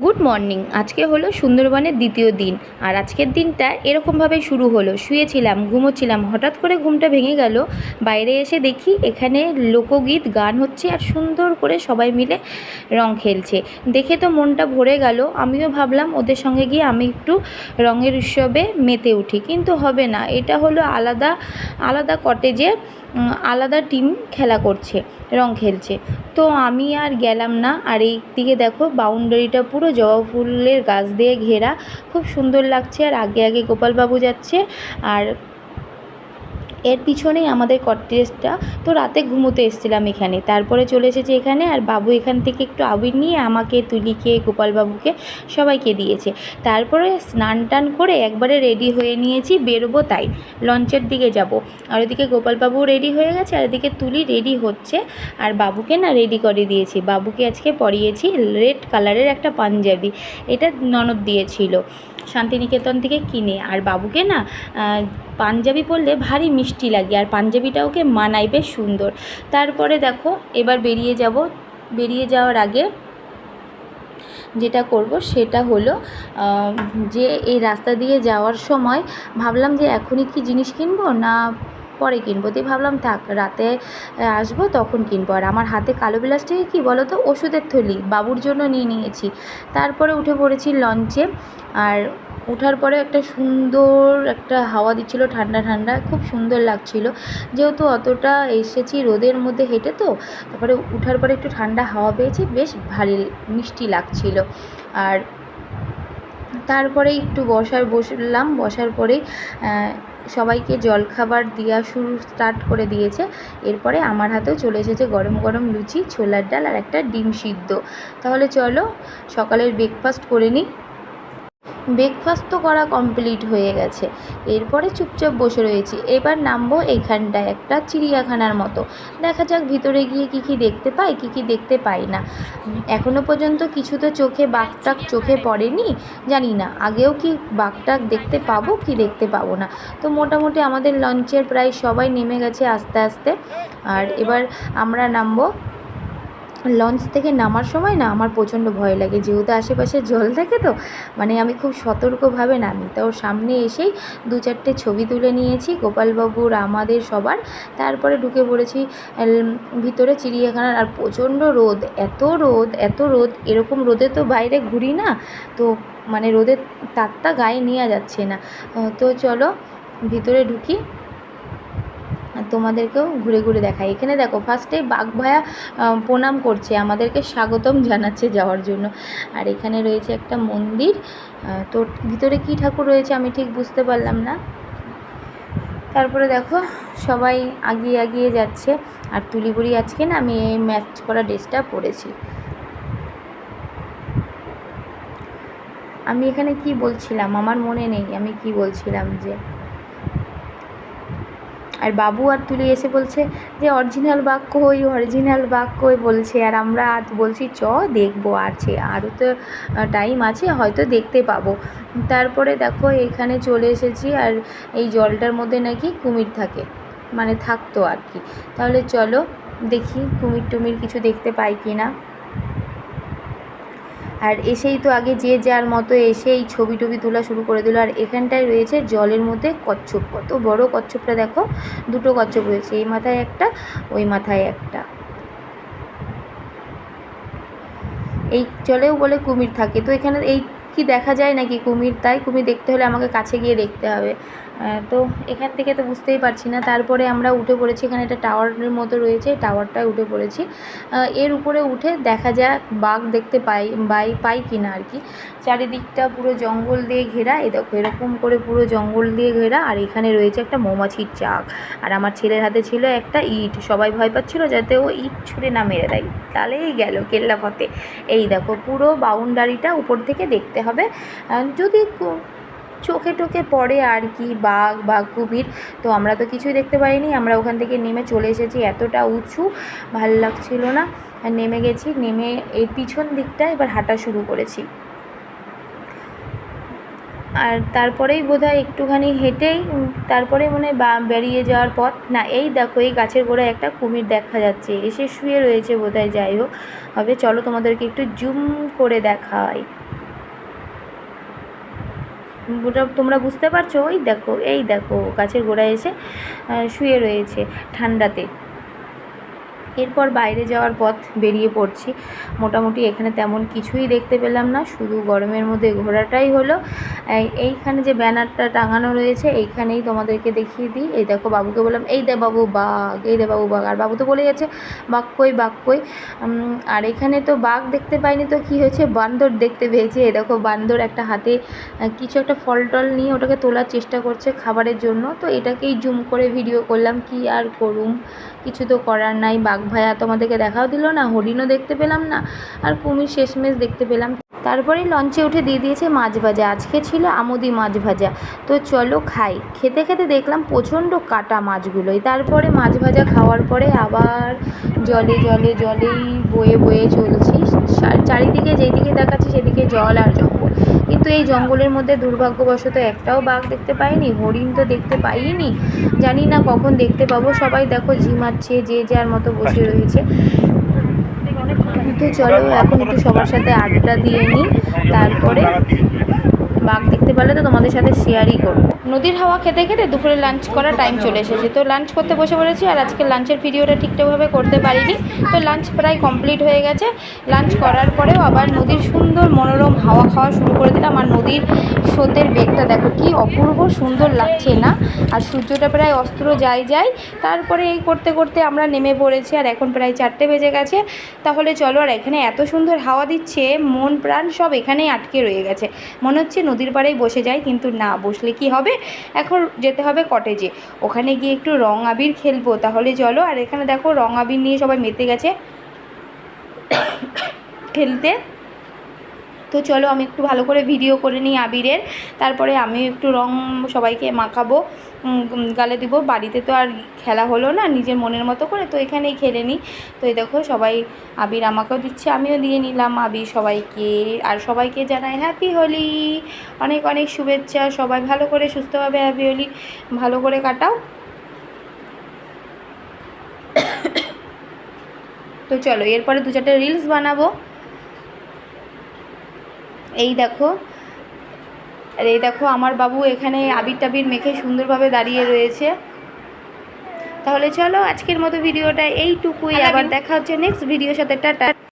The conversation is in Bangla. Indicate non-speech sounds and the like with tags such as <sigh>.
গুড মর্নিং আজকে হলো সুন্দরবনের দ্বিতীয় দিন। আর আজকের দিনটা এরকমভাবে শুরু হলো। শুয়েছিলাম, ঘুমোচ্ছিলাম। হঠাৎ করে ঘুমটা ভেঙে গেল। বাইরে এসে দেখি এখানে লোকগীত, গান হচ্ছে আর সুন্দর করে সবাই মিলে রং খেলছে। দেখে তো মনটা ভরে গেল। আমিও ভাবলাম ওদের সঙ্গে গিয়ে আমি একটু রঙের উৎসবে মেতে উঠি। কিন্তু হবে না। এটা হলো আলাদা আলাদা কটেজে আলাদা টিম খেলা করছে, রং খেলছে। তো আমি আর গেলাম না, আর এই দিকে দেখো বাউন্ডারিটা পুরো জবা ফুলের গাছ দিয়ে ঘেরা। খুব সুন্দর লাগছে, আর আগে আগে গোপালবাবু যাচ্ছে, আর এর পিছনেই আমাদের কটেজটা। তো রাতে ঘুমোতে এসেছিলাম এখানে। তারপরে চলে এসেছে এখানে আর বাবু এখান থেকে একটু আবির নিয়ে আমাকে, তুলিকে, গোপালবাবুকে সবাইকে দিয়েছে। তারপরে স্নান টান করে একবারে রেডি হয়ে নিয়েছি, বেরোবো তাই। লঞ্চের দিকে যাব। আর ওদিকে গোপালবাবু রেডি হয়ে গেছে, আর এদিকে তুলি রেডি হচ্ছে। আর বাবুকে না রেডি করে দিয়েছি। বাবুকে আজকে পরিয়েছি রেড কালারের একটা পাঞ্জাবি। এটা ননদ দিয়েছিল। শান্তিনিকেতন থেকে কিনে, আর বাবুকে না পাঞ্জাবি পরলে ভারী মিষ্টি লাগে, আর পাঞ্জাবিটা ওকে মানাই বেশ সুন্দর। তারপরে দেখো, এবার বেরিয়ে যাব, বেরিয়ে যাওয়ার আগে যেটা করব সেটা হলো যে এই রাস্তা দিয়ে যাওয়ার সময় ভাবলাম যে এখনই কি জিনিস কিনবো না পরে কিনবো। দিয়ে ভাবলাম, থাক, রাতে আসব, তখন কিনবো। আর আমার হাতে কালো বিলাসটাকে কী বলো তো ওষুধের থলি, বাবুর জন্য নিয়ে নিয়েছি। তারপরে উঠে পড়েছি লঞ্চে। আর ওঠার পরে একটা সুন্দর একটা হাওয়া দিচ্ছিল, ঠান্ডা ঠান্ডা, খুব সুন্দর লাগছিল। যেহেতু অতটা এসেছি রোদের মধ্যে হেঁটে তো, তারপরে উঠার পরে একটু ঠান্ডা হাওয়া পেয়েছি, বেশ ভারী মিষ্টি লাগছিল। আর তারপরে একটু বসার, বসলাম, বসার পরে সবাইকে জলখাবার দেওয়া শুরু স্টার্ট করে দিয়েছে। এরপরে আমার হাতেও চলে এসেছে গরম গরম লুচি, ছোলার ডাল আর একটা ডিম সিদ্ধ। তাহলে চলো সকালের ব্রেকফাস্ট করে নিই। ব্রেকফাস্ট তো করা কমপ্লিট হয়ে গেছে। এরপরে চুপচাপ বসে রয়েছি। এবার নামবো এইখানটায় একটা চিড়িয়াখানার মতো। দেখা যাক ভিতরে গিয়ে কী কী দেখতে পাই, কী কী দেখতে পাই না। এখনও পর্যন্ত কিছু তো চোখে বাঘটাক চোখে পড়েনি, জানি না। আগেও কি বাঘটাক দেখতে পাবো, কি দেখতে পাবো না। তো মোটামুটি আমাদের লঞ্চের প্রায় সবাই নেমে গেছে আস্তে আস্তে। আর এবার আমরা নামবো লঞ্চ থেকে নামার সময় না আমার প্রচণ্ড ভয় লাগে। যেহেতু আশেপাশে জল থাকে তো মানে আমি খুব সতর্কভাবে নামি। তো সামনে এসেই দু চারটে ছবি তুলে নিয়েছি গোপালবাবুর আমাদের সবার। তারপরে ঢুকে পড়েছি ভিতরে চিড়িয়াখানার। আর প্রচণ্ড রোদ, এত রোদ এত রোদ। এরকম রোদে তো বাইরে ঘুরি না, তো মানে রোদের তারটা গায়ে নেওয়া যাচ্ছে না। তো চলো ভিতরে ঢুকি। তোমাদেরকেও ঘুরে ঘুরে দেখাই। এখানে দেখো ফার্স্টে বাঘ ভায়া প্রণাম করছে, আমাদেরকে স্বাগতম জানাচ্ছে যাওয়ার জন্য। আর এখানে রয়েছে একটা মন্দির তো ভিতরে কী ঠাকুর রয়েছে আমি ঠিক বুঝতে পারলাম না। তারপরে দেখো, সবাই আগিয়ে আগিয়ে যাচ্ছে। আর তুলিবুড়ি আজকে না আমি এই ম্যাচ করা ড্রেসটা পরেছি। আমি এখানে কি বলছিলাম? আমার মনে নেই, আমি কি বলছিলাম যে আর বাবু আর তুলি এসে বলছে যে অরিজিনাল বাক্য ওই অরিজিনাল বাঘ কই বলছে। আর আমরা বলছি, চ, দেখব আছে। আরও তো টাইম আছে, হয়তো দেখতে পাবো। তারপরে দেখো, এখানে চলে এসেছি। আর এই জলটার মধ্যে নাকি কুমির থাকে। মানে থাকতো আর কি। তাহলে চলো দেখি কুমির টুমির কিছু দেখতে পাই কি না আর এসেই তো আগে যে যার মতো এসে এই ছবি টবি তোলা শুরু করে দিল। আর এখানটায় রয়েছে জলের মধ্যে কচ্ছপ। কত বড় কচ্ছপটা দেখো, দুটো কচ্ছপ রয়েছে, এই মাথায় একটা, ওই মাথায় একটা। এই জলেও বলে কুমির থাকে। তো এখানে এই কি দেখা যায় নাকি কুমির? তাই কুমির দেখতে হলে আমাকে কাছে গিয়ে দেখতে হবে। তো এখান থেকে তো বুঝতেই পারছি না। তারপরে আমরা উঠে পড়েছি, এখানে একটা টাওয়ারের মতো রয়েছে টাওয়ারটায় উঠে পড়েছি। এর উপরে উঠে দেখা যাক বাঘ দেখতে পাই, বাই, পাই কি না আর কি। চারিদিকটা পুরো জঙ্গল দিয়ে ঘেরা, এই দেখো, এরকম করে পুরো জঙ্গল দিয়ে ঘেরা, আর এখানে রয়েছে একটা মৌমাছির চাক। আর আমার ছেলের হাতে ছিল একটা ইট, সবাই ভয় পাচ্ছিল যাতে ও ইট ছুঁড়ে না মেরে দেয়। তাহলেই গেল কেল্লা ফতে এই দেখো, পুরো বাউন্ডারিটা উপর থেকে দেখতে হবে। যদি চোখে টোকে পড়ে আর কি বাঘ বা কুমির। তো আমরা তো কিছুই দেখতে পাইনি। আমরা ওখান থেকে নেমে চলে এসেছি এতটা উঁচু। ভালো লাগছিল না। নেমে গেছি, নেমে এই পিছন দিকটা এবার হাঁটা শুরু করেছি। আর তারপরেই বোধহয় একটুখানি হেঁটেই তারপরে মনে হয় বা, বেরিয়ে যাওয়ার পথ। না, এই দেখো, এই গাছের গোড়ায় একটা কুমির দেখা যাচ্ছে। এসে শুয়ে রয়েছে বোধহয়, যাই হোক। হবে চলো তোমাদেরকে একটু জুম করে ওটা তোমরা বুঝতে পারছ? ওই দেখো এই দেখো গাছের গোড়ায় এসে শুয়ে রয়েছে ঠান্ডাতে। এরপর বাইরে যাওয়ার পথ বেরিয়ে পড়ছি। মোটামুটি এখানে তেমন কিছুই দেখতে পেলাম না, শুধু গরমের মধ্যে ঘোরাটাই হলো। এইখানে যে ব্যানারটা টাঙানো রয়েছে, এইখানেই তোমাদেরকে দেখিয়ে দিই। এই দেখো বাবুকে বললাম, এই দে বাবু বাঘ, এই দে বাবু বাঘ। আর বাবু তো বলে গেছে, বাঘ কই আর এখানে তো বাঘ দেখতে পাইনি তো কি হয়েছে? বান্দর দেখতে পেয়েছে। এই দেখো বান্দর একটা হাতে কিছু একটা ফল টল নিয়ে ওটাকে তোলার চেষ্টা করছে খাবারের জন্য। তো এটাকেই জুম করে ভিডিও করলাম, কি আর করুম? কিছু তো করার নাই, বাঘ ভাইয়া তোমাদেরকে দেখাও দিল না, হরিণও দেখতে পেলাম না, আর কুমির শেষমেশ দেখতে পেলাম। তারপরেই লঞ্চে উঠে দিয়ে দিয়েছে মাছ ভাজা, আজকে ছিল আমুদি মাছ ভাজা। তো চলো খাই। খেতে খেতে দেখলাম প্রচণ্ড কাটা মাছগুলোই। তারপরে মাছ ভাজা খাওয়ার পরে আবার জলে জলে জলেই বয়ে বয়ে চলছি। চার- চারিদিকে যেদিকে দেখাচ্ছি সেদিকে জল আর জঙ্গল। কিন্তু এই জঙ্গলের মধ্যে দুর্ভাগ্যবশত একটাও বাঘ দেখতে পাইনি, হরিণ তো দেখতে পাইনি জানি না কখন দেখতে পাবো। সবাই দেখো ঝিমাচ্ছে যে যার মতো বসে রয়েছে। তো চলো, এখন একটু সবার সাথে আড্ডা দিয়ে নিই। তারপরে বাঘ দেখতে পারলে তো তোমাদের সাথে শেয়ারই করব। নদীর হাওয়া খেতে খেতে দুপুরে লাঞ্চ করার টাইম চলে এসেছে। তো লাঞ্চ করতে বসে পড়েছি আর আজকে লাঞ্চের ভিডিওটা ঠিকঠাকভাবে করতে পারিনি। তো লাঞ্চ প্রায় কমপ্লিট হয়ে গেছে। লাঞ্চ করার পরেও আবার নদীর সুন্দর মনোরম হাওয়া খাওয়া শুরু করে দিলাম। আর নদীর স্রোতের বেগটা দেখো, কি অপূর্ব সুন্দর লাগছে না? আর সূর্যটা প্রায় অস্ত্র যায় যায় তারপরে এই করতে করতে আমরা নেমে পড়েছি আর এখন প্রায় চারটে বেজে গেছে। তাহলে চলো, আর এখানে এত সুন্দর হাওয়া দিচ্ছে মন প্রাণ সব এখানেই আটকে রয়ে গেছে। মনে হচ্ছে নদীর পাড়েই বসে যাই, কিন্তু না, বসলে কি হবে? এখন যেতে হবে কটেজে ওখানে গিয়ে একটু রং আবির খেলব, তাহলে চলো। আর এখানে দেখো রং আবির নিয়ে সবাই মেতে গেছে। <coughs> খেলতে। তো চলো আমি একটু ভালো করে ভিডিও করে নিই আবিরের। তারপরে আমি একটু রং সবাইকে মাখাবো গালে দিব। বাড়িতে তো আর খেলা হলো না, নিজের মনের মতো করে তো এখানেই খেলে নিই। তো এই দেখো সবাই আবির আমাকেও দিচ্ছে, আমিও দিয়ে নিলাম। আবির সবাইকে আর সবাইকে জানাই হ্যাপি হোলি অনেক অনেক শুভেচ্ছা। সবাই ভালো করে সুস্থভাবে হ্যাপি হোলি ভালো করে কাটাও। <coughs> তো চলো, এরপরে দু চারটে রিলস বানাবো। এই দেখো। আর এই দেখো আমার বাবু এখানে আবির টাবির মেখে সুন্দরভাবে দাঁড়িয়ে রয়েছে। তাহলে চলো আজকের মতো ভিডিওটা এইটুকুই। আবার দেখা হচ্ছে নেক্সট ভিডিওর সাথে। টাটা।